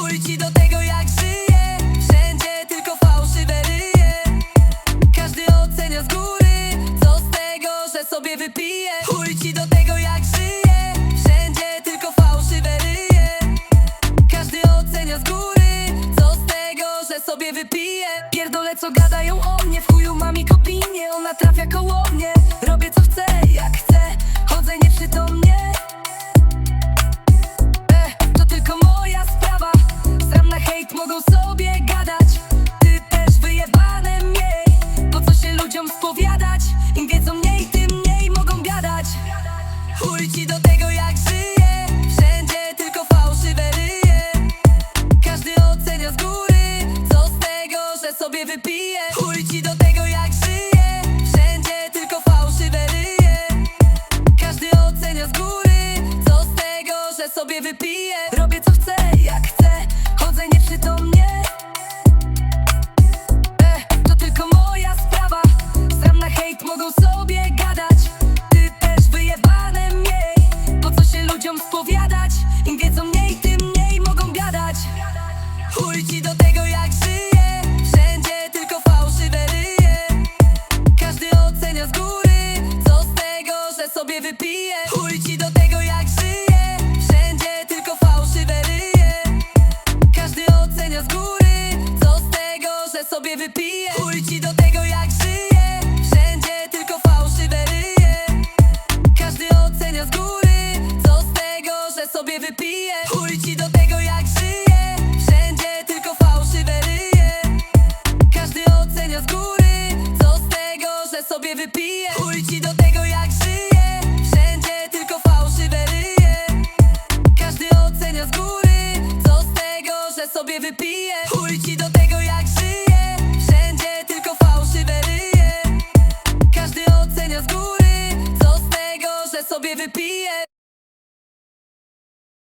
Chuj ci do tego jak żyje. Wszędzie tylko fałszywe ryje. Każdy ocenia z góry Co z tego, że sobie wypije. Chuj ci do tego jak żyje. Wszędzie tylko fałszywe ryje. Każdy ocenia z góry Co z tego, że sobie wypije. Pierdolę co gadają o mnie W chuju do tego jak żyje Wszędzie tylko fałszywe ryje. Każdy ocenia z góry Co z tego, że sobie wypije Robię co chcę, jak chcę Chodzę nieprzytomnie. E, To tylko moja sprawa. Sam na hejt mogą sobie wypije Chuj ci do tego jak żyje Wszędzie tylko fałszywe ryje. Każdy ocenia z góry Co z tego, że sobie wypije Chuj ci do tego jak żyje Wszędzie tylko fałszywe ryje. Każdy ocenia z góry Co z tego, że sobie wypije Chuj ci do tego jak żyje Wszędzie tylko fałszywe ryje. Każdy ocenia z góry Co z tego, że sobie wypije Chuj ci do neve pije Hurë që